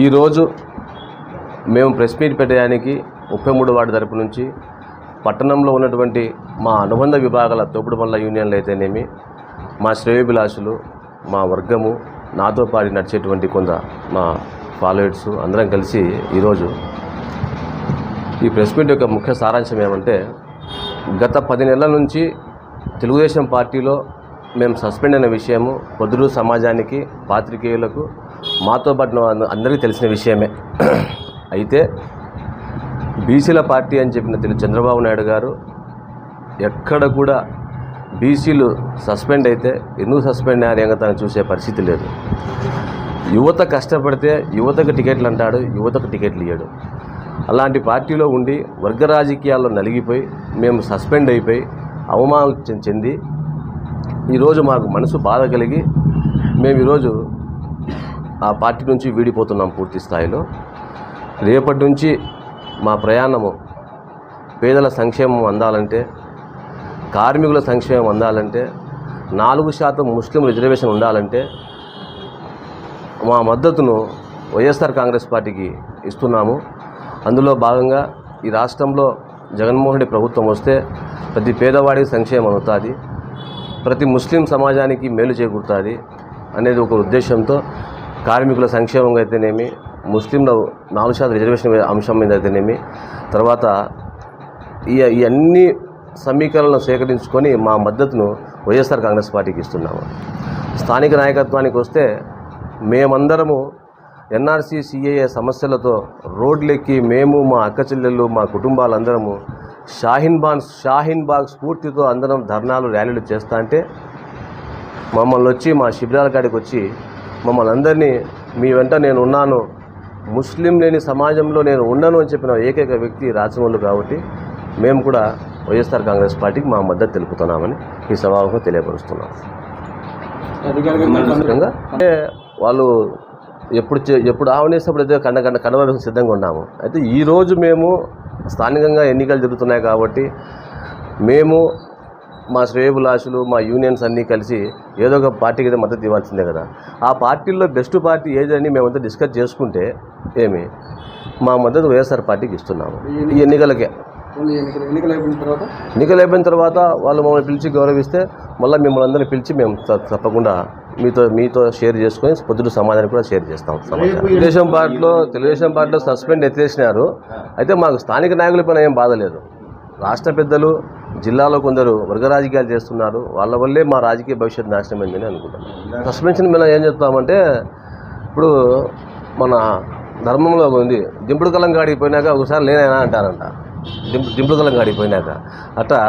ఈరోజు మేము press meet పెట్టడానికి ముప్పై మూడు వార్డు తరపు నుంచి పట్టణంలో ఉన్నటువంటి మా అనుబంధ విభాగాల తోపుడు పనుల యూనియన్లు అయితేనేమి మా శ్రేయోభిలాషులు మా వర్గము నాతో పాటు నడిచేటువంటి కొంత మా ఫాలోయర్స్ అందరం కలిసి ఈరోజు ఈ ప్రెస్ మీట్ యొక్క ముఖ్య సారాంశం ఏమంటే గత పది నెలల నుంచి తెలుగుదేశం పార్టీలో మేము సస్పెండ్ అయిన విషయము పొద్దురు సమాజానికి పాత్రికేయులకు మాతో పాటు అందరికీ తెలిసిన విషయమే. అయితే బీసీల పార్టీ అని చెప్పిన తెలు చంద్రబాబు నాయుడు గారు ఎక్కడ కూడా బీసీలు సస్పెండ్ అయితే ఎందుకు సస్పెండ్ అయ్యారు తను చూసే పరిస్థితి లేదు. యువత కష్టపడితే యువతకు టికెట్లు అంటాడు యువతకు టికెట్లు ఇవ్వడు అలాంటి పార్టీలో ఉండి వర్గ రాజకీయాల్లో నలిగిపోయి మేము సస్పెండ్ అయిపోయి అవమానం చెంది ఈరోజు మాకు మనసు బాధ కలిగి మేము ఈరోజు ఆ పార్టీ నుంచి వీడిపోతున్నాం పూర్తి స్థాయిలో. రేపటి నుంచి మా ప్రయాణము పేదల సంక్షేమం అందాలంటే కార్మికుల సంక్షేమం అందాలంటే నాలుగు శాతం ముస్లిం రిజర్వేషన్ ఉండాలంటే మా మద్దతును వైఎస్ఆర్ కాంగ్రెస్ పార్టీకి ఇస్తున్నాము. అందులో భాగంగా ఈ రాష్ట్రంలో జగన్మోహన్ రెడ్డి ప్రభుత్వం వస్తే ప్రతి పేదవాడికి సంక్షేమం అవుతుంది ప్రతి ముస్లిం సమాజానికి మేలు చేకూరుతుంది అనేది ఒక ఉద్దేశంతో కార్మికుల సంక్షేమంగా అయితేనేమి ముస్లింల నాలుగు శాతం రిజర్వేషన్ అంశం మీద అయితేనేమి తర్వాత ఈ ఈ అన్ని సమీకరణలను సేకరించుకొని మా మద్దతును వైఎస్ఆర్ కాంగ్రెస్ పార్టీకి ఇస్తున్నాము. స్థానిక నాయకత్వానికి వస్తే మేమందరము ఎన్ఆర్సీ సిఏఏ సమస్యలతో రోడ్లెక్కి మేము మా అక్క చెల్లెళ్ళు మా కుటుంబాలందరము షాహీన్ బాగ్ షాహీన్ బాగ్ స్ఫూర్తితో అందరం ధర్నాలు ర్యాలీలు చేస్తా అంటే మమ్మల్ని వచ్చి మా శిబిరాల కాడికి వచ్చి మమ్మల్ని అందరినీ మీ వెంట నేను ఉన్నాను. ముస్లిం లేని సమాజంలో నేను ఉండను అని చెప్పిన ఏకైక వ్యక్తి రాజమౌళి కాబట్టి మేము కూడా వైఎస్ఆర్ కాంగ్రెస్ పార్టీకి మా మద్దతు తెలుపుతున్నామని ఈ సభాముఖంగా తెలియపరుస్తున్నాం. అంటే వాళ్ళు ఎప్పుడు చే- ఎప్పుడు ఆవనేసినప్పుడు అయితే కండ కండ కనబడడానికి సిద్ధంగా ఉన్నాము. అయితే ఈరోజు మేము స్థానికంగా ఎన్నికలు జరుగుతున్నాయి కాబట్టి మేము మా శ్రేయబులాషులు మా యూనియన్స్ అన్నీ కలిసి ఏదో ఒక పార్టీకి అయితే మద్దతు ఇవ్వాల్సిందే కదా. ఆ పార్టీల్లో బెస్ట్ పార్టీ ఏదని మేమంతా డిస్కస్ చేసుకుంటే ఏమి? మా మద్దతు వైఎస్ఆర్ పార్టీకి ఇస్తున్నాము. ఈ ఎన్నికలకే. ఎన్నికలు అయిపోయిన తర్వాత? వాళ్ళు మమ్మల్ని పిలిచి గౌరవిస్తే మళ్ళీ మిమ్మల్ని అందరినీ పిలిచి మేము తప్పకుండా మీతో మీతో షేర్ చేసుకొని పొద్దుడు సమాధానం కూడా షేర్ చేస్తాం సమాచారం. తెలుగుదేశం పార్టీలో తెలుగుదేశం పార్టీలో సస్పెండ్ ఎత్తేసినారు. అయితే మాకు స్థానిక నాయకుల పైన ఏం బాధ లేదు. రాష్ట్ర పెద్దలు జిల్లాలో కొందరు వర్గ రాజకీయాలు చేస్తున్నారు. వాళ్ళ వల్లే మా రాజకీయ భవిష్యత్తు నాశనం అయిందని అనుకుంటున్నాను సస్పెన్షన్ మీద ఏం చెప్తామంటే ఇప్పుడు మన ధర్మంలో ఉంది. దింపుడు కలం కాడికి పోయినాక ఒకసారి లేనైనా అంటారంట. దింపు దింపుడు కలం కాడికి పోయినాక. అట్లా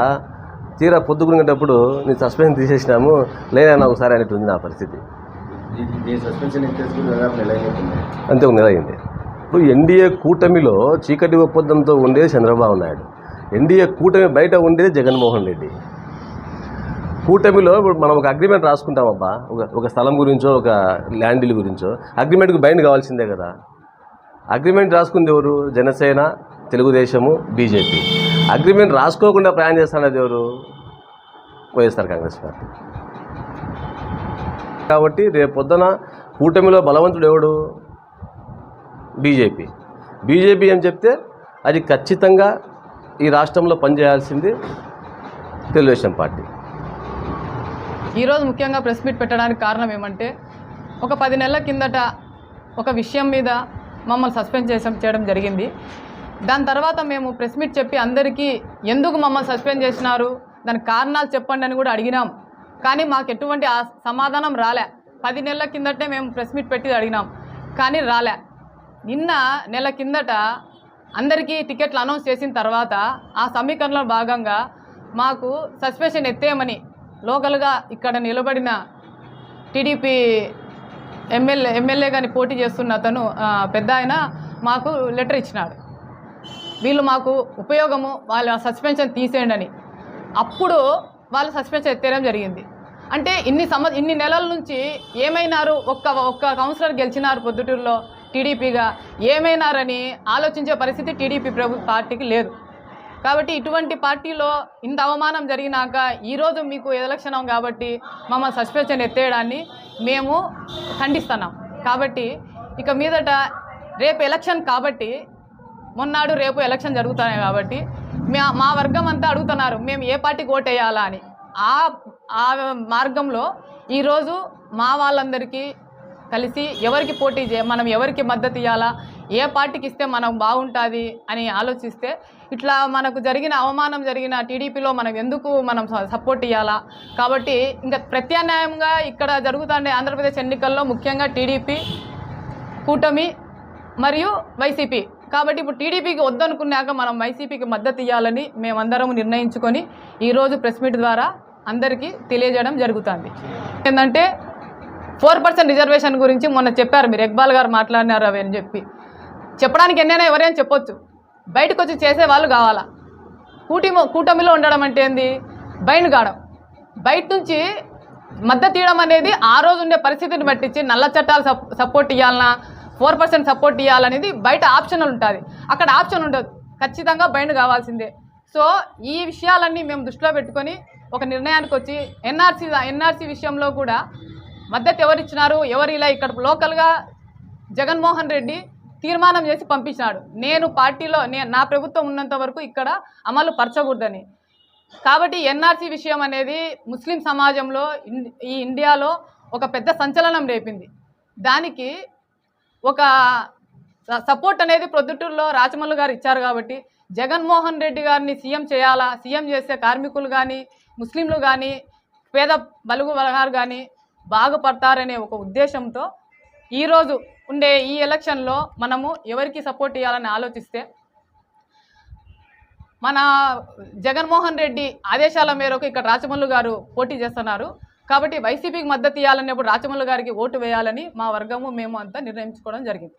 తీరా పొద్దుకునేటప్పుడు నీ సస్పెన్షన్ తీసేసినాము లేనైనా ఒకసారి అనేట్టు ఉంది నా పరిస్థితి. అంతే ఒక నెల అయింది. ఇప్పుడు ఎన్డీఏ కూటమిలో చీకటి ఒప్పందంతో ఉండేది చంద్రబాబు నాయుడు. ఎన్డీఏ కూటమి బయట ఉండేది జగన్మోహన్ రెడ్డి. కూటమిలో ఇప్పుడు మనం ఒక అగ్రిమెంట్ రాసుకుంటామబ్బా. ఒక ఒక స్థలం గురించో ఒక ల్యాండ్ డీల్ గురించో అగ్రిమెంట్కి బైండ్ కావాల్సిందే కదా. అగ్రిమెంట్ రాసుకుంది ఎవరు? జనసేన తెలుగుదేశము బీజేపీ. అగ్రిమెంట్ రాసుకోకుండా ప్రయాణం చేస్తున్నది ఎవరు? YSR Congress party. కాబట్టి రేపు పొద్దున కూటమిలో బలవంతుడు ఎవడు? బీజేపీ. బీజేపీ అని చెప్తే అది ఖచ్చితంగా ఈ రాష్ట్రంలో పనిచేయాల్సింది తెలుగుదేశం పార్టీ. ఈరోజు ముఖ్యంగా ప్రెస్ మీట్ పెట్టడానికి కారణం ఏమంటే ఒక పది నెలల కిందట ఒక విషయం మీద మమ్మల్ని సస్పెండ్ చేసాం చేయడం జరిగింది. దాని తర్వాత మేము ప్రెస్ మీట్ చెప్పి అందరికీ ఎందుకు మమ్మల్ని సస్పెండ్ చేసినారు దాని కారణాలు చెప్పండి అని కూడా అడిగినాం. కానీ మాకు ఎటువంటి సమాధానం రాలే. పది నెలల కిందటే మేము ప్రెస్ మీట్ పెట్టి అడిగినాం. కానీ రాలే. నిన్న నెల కిందట అందరికీ టికెట్లు అనౌన్స్ చేసిన తర్వాత ఆ సమీకరణలో భాగంగా మాకు సస్పెన్షన్ ఎత్తేయమని లోకల్గా ఇక్కడ నిలబడిన టీడీపీ ఎమ్మెల్యే ఎమ్మెల్యే కానీ పోటీ చేస్తున్న అతను పెద్ద ఆయన మాకు లెటర్ ఇచ్చినాడు. వీళ్ళు మాకు ఉపయోగము వాళ్ళ సస్పెన్షన్ తీసేయండి అని. అప్పుడు వాళ్ళు సస్పెన్షన్ ఎత్తేయడం జరిగింది. అంటే ఇన్ని సమ ఇన్ని నెలల నుంచి ఏమైనారు? ఒక్క ఒక్క కౌన్సిలర్ గెలిచినారు పొద్దుటూరులో. టీడీపీగా ఏమైనారని ఆలోచించే పరిస్థితి టీడీపీ ప్రభు పార్టీకి లేదు. కాబట్టి ఇటువంటి పార్టీలో ఇంత అవమానం జరిగినాక ఈరోజు మీకు ఎదలక్షణం కాబట్టి మమ్మల్ని సస్పెన్షన్ ఎత్తేయడాన్ని మేము ఖండిస్తున్నాం. కాబట్టి ఇక మీదట రేపు ఎలక్షన్ కాబట్టి మొన్నాడు రేపు ఎలక్షన్ జరుగుతున్నాయి కాబట్టి మా మా వర్గం అంతా అడుగుతున్నారు మేము ఏ పార్టీకి ఓటు వేయాలా అని ఆ మార్గంలో ఈరోజు మా వాళ్ళందరికీ కలిసి ఎవరికి పోటీ చే మనం ఎవరికి మద్దతు ఇవ్వాలా ఏ పార్టీకి ఇస్తే మనం బాగుంటుంది అని ఆలోచిస్తే ఇట్లా మనకు జరిగిన అవమానం జరిగిన టీడీపీలో మనం ఎందుకు మనం స- సపోర్ట్ ఇవ్వాలా కాబట్టి ఇంకా ప్రత్యామ్నాయంగా ఇక్కడ జరుగుతుండే ఆంధ్రప్రదేశ్ ఎన్నికల్లో ముఖ్యంగా టీడీపీ కూటమి మరియు వైసీపీ. కాబట్టి ఇప్పుడు టీడీపీకి వద్దనుకున్నాక మనం వైసీపీకి మద్దతు ఇవ్వాలని మేమందరం నిర్ణయించుకొని ఈరోజు ప్రెస్ మీట్ ద్వారా అందరికీ తెలియజేయడం జరుగుతుంది. ఏంటంటే ఫోర్ పర్సెంట్ రిజర్వేషన్ గురించి మొన్న చెప్పారు మీరు. ఇక్బాల్ గారు మాట్లాడినారు అవి అని చెప్పి. చెప్పడానికి ఎన్నైనా ఎవరైనా చెప్పొచ్చు. బయటకు వచ్చి చేసే వాళ్ళు కావాలా? కూటమి కూటమిలో ఉండడం అంటే ఏంది? బయట కావడం బయట నుంచి మద్దతు తీయడం అనేది ఆ రోజు ఉండే పరిస్థితిని పట్టించి నల్ల చట్టాలు సప్ సపోర్ట్ ఇవ్వాలన్నా ఫోర్ పర్సెంట్ సపోర్ట్ ఇవ్వాలనేది బయట ఆప్షన్ ఉంటుంది. అక్కడ ఆప్షన్ ఉండదు. ఖచ్చితంగా బయట కావాల్సిందే. సో ఈ విషయాలన్నీ మేము దృష్టిలో పెట్టుకొని ఒక నిర్ణయానికి వచ్చి ఎన్ఆర్సీ ఎన్ఆర్సీ విషయంలో కూడా మద్దతు ఎవరు ఇచ్చినారు? ఎవరు ఇలా ఇక్కడ లోకల్గా జగన్మోహన్ రెడ్డి తీర్మానం చేసి పంపించినాడు. నేను పార్టీలో నే నా ప్రభుత్వం ఉన్నంత వరకు ఇక్కడ అమలు పరచకూడదని. కాబట్టి ఎన్ఆర్సీ విషయం అనేది ముస్లిం సమాజంలో ఇన్- ఈ ఇండియాలో ఒక పెద్ద సంచలనం రేపింది. దానికి ఒక సపోర్ట్ అనేది ప్రొద్దుటూరులో రాచమల్లు గారు ఇచ్చారు కాబట్టి జగన్మోహన్ రెడ్డి గారిని సీఎం చేయాలా? సీఎం చేసే కార్మికులు కానీ ముస్లింలు కానీ పేద బలుగు బలగారు కానీ బాగుపడతారనే ఒక ఉద్దేశంతో ఈరోజు ఉండే ఈ ఎలక్షన్లో మనము ఎవరికి సపోర్ట్ ఇవ్వాలని ఆలోచిస్తే మన జగన్మోహన్ రెడ్డి ఆదేశాల మేరకు ఇక్కడ రాచమల్లు గారు పోటీ చేస్తున్నారు. కాబట్టి వైసీపీకి మద్దతు ఇవ్వాలనేప్పుడు రాచమల్లు గారికి ఓటు వేయాలని మా వర్గము మేము అంతా నిర్ణయించుకోవడం జరిగింది.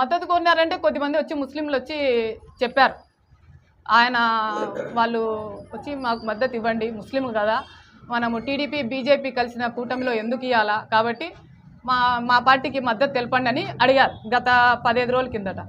మద్దతు కోరినారంటే కొద్దిమంది వచ్చి ముస్లింలు వచ్చి చెప్పారు. ఆయన వాళ్ళు వచ్చి మాకు మద్దతు ఇవ్వండి ముస్లిం కదా. మనము టీడీపీ బీజేపీ కలిసిన కూటమిలో ఎందుకు ఇవ్వాలా కాబట్టి మా మా పార్టీకి మద్దతు తెలపండి అని అడిగారు గత పదిహేను రోజుల కిందట.